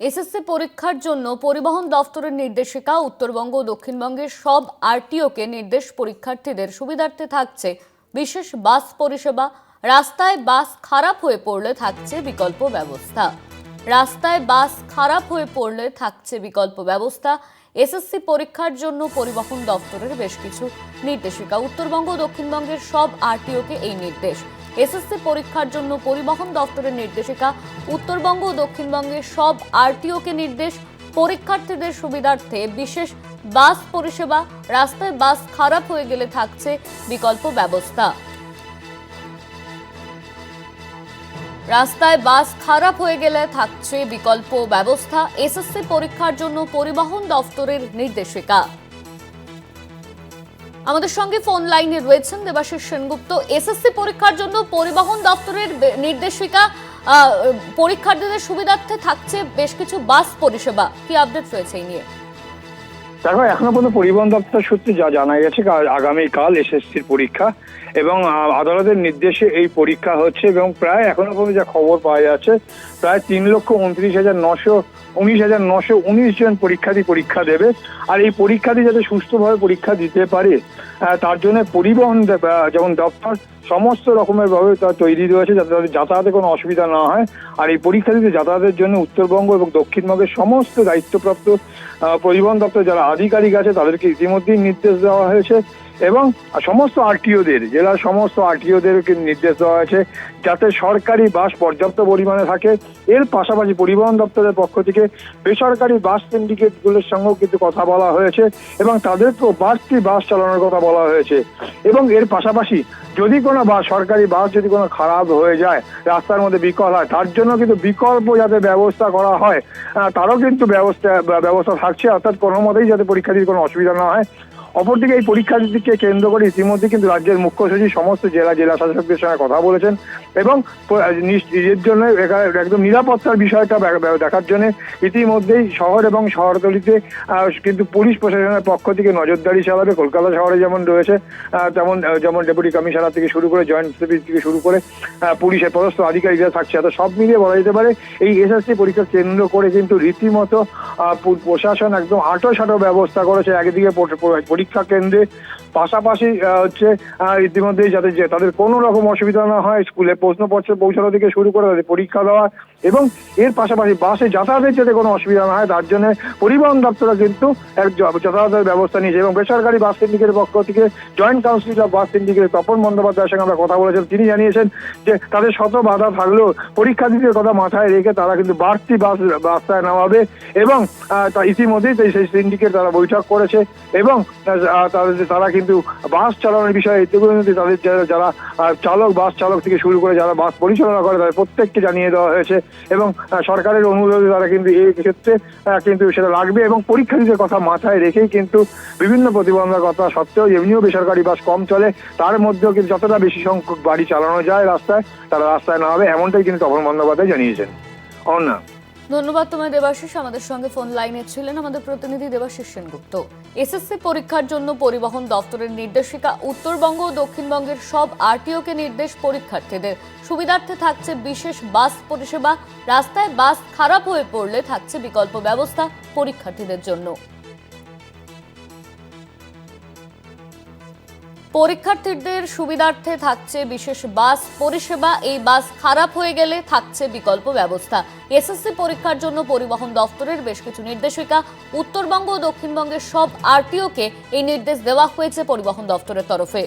SSC পরীক্ষার জন্য পরিবহন দফতরের নির্দেশিকা, উত্তরবঙ্গ ও দক্ষিণবঙ্গের সব আরটিওকে নির্দেশ পরীক্ষার্থীদের সুবিধার্থে থাকছে বিশেষ বাস পরিষেবা। রাস্তায় বাস খারাপ হয়ে পড়লে থাকছে বিকল্প ব্যবস্থা। রাস্তায় বাস খারাপ হয়ে পড়লে থাকছে বিকল্প ব্যবস্থা। এসএসসি পরীক্ষার জন্য পরিবহন দফতরের বেশ কিছু নির্দেশিকা। উত্তরবঙ্গ ও দক্ষিণবঙ্গের সব আরটিওকে এই নির্দেশ। এসএসসি পরীক্ষার জন্য পরিবহন দফতরের নির্দেশিকা। উত্তরবঙ্গ ও দক্ষিণবঙ্গের সব আরটিওকে নির্দেশ। পরীক্ষার্থীদের সুবিধার্থে বিশেষ বাস পরিষেবা। রাস্তায় বাস খারাপ হয়ে গেলে থাকছে বিকল্প ব্যবস্থা। রাস্তায় বাস খারাপ হয়ে গেলে থাকছে বিকল্প ব্যবস্থা। এসএসসি পরীক্ষার জন্য পরিবহন দফতরের নির্দেশিকা। আমাদের সঙ্গে ফোন লাইনে রয়েছেন দেবাশিস সেনগুপ্ত। এসএসসি পরীক্ষার জন্য পরিবহন দপ্তরের নির্দেশিকা পরীক্ষার্থীদের সুবিধার্থে থাকছে বেশ কিছু বাস পরিষেবা। কি আপডেট রয়েছে এই নিয়ে? দেখো এখনও পর্যন্ত পরিবহন দপ্তর সূত্রে যা জানা গেছে আগামীকাল এসএসসির পরীক্ষা এবং আদালতের নির্দেশে এই পরীক্ষা হচ্ছে এবং প্রায় এখনও পর্যন্ত যা খবর পাওয়া যাচ্ছে, প্রায় তিন লক্ষ উনত্রিশ হাজার নশো উনিশ হাজার নশো উনিশ জন পরীক্ষার্থী পরীক্ষা দেবে। আর এই পরীক্ষার্থী যাতে সুস্থভাবে পরীক্ষা দিতে পারে তার জন্য পরিবহন যেমন দপ্তর সমস্ত রকমের ভাবে তা তৈরি রয়েছে যাতে তাদের যাতায়াতে কোনো অসুবিধা না হয়। আর এই পরীক্ষা দিতে যাতায়াতের জন্য উত্তরবঙ্গ এবং দক্ষিণবঙ্গের সমস্ত দায়িত্বপ্রাপ্ত পরিবহন দপ্তর যারা আধিকারিক আছে তাদেরকে ইতিমধ্যেই নির্দেশ দেওয়া হয়েছে। এবং সমস্ত আরটিওদের জেলার সমস্ত আরটিওদেরকে নির্দেশ দেওয়া হয়েছে যাতে সরকারি বাস পর্যাপ্ত পরিমাণে থাকে। এর পাশাপাশি পরিবহন দপ্তরের পক্ষ থেকে বেসরকারি বাস সিন্ডিকেটগুলোর সঙ্গেও কিন্তু কথা বলা হয়েছে এবং তাদেরকেও বাড়তি বাস চালানোর কথা বলা হয়েছে। এবং এর পাশাপাশি যদি কোনো বাস সরকারি বাস যদি কোনো খারাপ হয়ে যায়, রাস্তার মধ্যে বিকল হয়, তার জন্য কিন্তু বিকল্প যাতে ব্যবস্থা করা হয় তারও কিন্তু ব্যবস্থা ব্যবস্থা থাকছে। অর্থাৎ কোনো মতেই যাতে পরীক্ষা পরীক্ষার্থীর কোনো অসুবিধা না হয়। অপরদিকে এই পরীক্ষার্থীকে কেন্দ্র করে ইতিমধ্যে কিন্তু রাজ্যের মুখ্য সচিব সমস্ত জেলা জেলা শাসকদের সঙ্গে কথা বলেছেন এবং এর জন্য একদম নিরাপত্তার বিষয়টা দেখার জন্য ইতিমধ্যেই শহর এবং শহরতলিতে কিন্তু পুলিশ প্রশাসনের পক্ষ থেকে নজরদারি চালাবে। কলকাতা শহরে যেমন রয়েছে তেমন যেমন ডেপুটি কমিশনার থেকে শুরু করে, জয়েন্ট সেক্রেটারি থেকে শুরু করে পুলিশের পদস্থ আধিকারিকরা থাকছে। তো সব মিলিয়ে বলা যেতে পারে, এই এসএসসি পরীক্ষা কেন্দ্র করে কিন্তু রীতিমতো প্রশাসন একদম আটো সাটো ব্যবস্থা করেছে। একদিকে পর- পর- পরীক্ষা কেন্দ্রে পাশাপাশি হচ্ছে ইতিমধ্যেই যাতে যে, তাদের কোনো রকম অসুবিধা না হয়, স্কুলে প্রশ্নপত্র পৌঁছানো থেকে শুরু করে তাদের পরীক্ষা দেওয়া এবং এর পাশাপাশি বাসে যাতায়াতের যাতে কোনো অসুবিধা না হয়, তার জন্য পরিবহন দপ্তর কিন্তু এক যাতায়াতের ব্যবস্থা নিয়েছে এবং বেসরকারি বাস সিন্ডিকেটের পক্ষ থেকে joint council of bus syndicate Tapan বন্দ্যোপাধ্যায়ের সঙ্গে আমরা কথা বলেছেন তিনি জানিয়েছেন যে, তাদের শত বাধা থাকলেও পরীক্ষার্থীদের কথা মাথায় রেখে তারা কিন্তু বাড়তি বাস রাস্তায় নামাবে এবং ইতিমধ্যেই সেই- সিন্ডিকেট তারা বৈঠক করেছে এবং তারা কিন্তু বাস চালানোর বিষয়ে ইতিমধ্যে তাদের যারা- চালক, বাস চালক থেকে শুরু করে যারা বাস পরিচালনা করে তাদের প্রত্যেককে জানিয়ে দেওয়া হয়েছে এবং সরকারের অনুরোধে তারা কিন্তু এই ক্ষেত্রে কিন্তু সেটা লাগবে এবং পরীক্ষার্থীদের কথা মাথায় রেখেই কিন্তু বিভিন্ন প্রতিবন্ধকতা সত্ত্বেও এমনিও বেসরকারি বাস কম চলে। তার মধ্যেও কিন্তু যতটা বেশি সংখ্যক গাড়ি চালানো যায় রাস্তায়, তারা রাস্তায় না হবে এমনটাই কিন্তু তপন বন্দ্যোপাধ্যায় জানিয়েছেন। অন্য ধন্যবাদ তোমায় দেবাশিস। আমাদের সঙ্গে ফোন লাইনে ছিলেন আমাদের প্রতিনিধি দেবাশিস সেনগুপ্ত। এসএসসি পরীক্ষার জন্য পরিবহন দপ্তরের নির্দেশিকা, উত্তরবঙ্গ ও দক্ষিণবঙ্গের সব আরটিওকে নির্দেশ পরীক্ষার্থীদের। সুবিধার্থে থাকছে বিশেষ বাস পরিষেবা, রাস্তায় বাস খারাপ হয়ে পড়লে থাকছে বিকল্প ব্যবস্থা পরীক্ষার্থীদের জন্য। পরীক্ষার্থীদের সুবিধার্থে থাকছে বিশেষ বাস পরিষেবা। এই বাস খারাপ হয়ে গেলে থাকছে বিকল্প ব্যবস্থা। এসএসসি পরীক্ষার জন্য পরিবহন দফতরের বেশ কিছু নির্দেশিকা। উত্তরবঙ্গ ও দক্ষিণবঙ্গের সব আরটিওকে এই নির্দেশ দেওয়া হয়েছে পরিবহন দফতরের তরফে।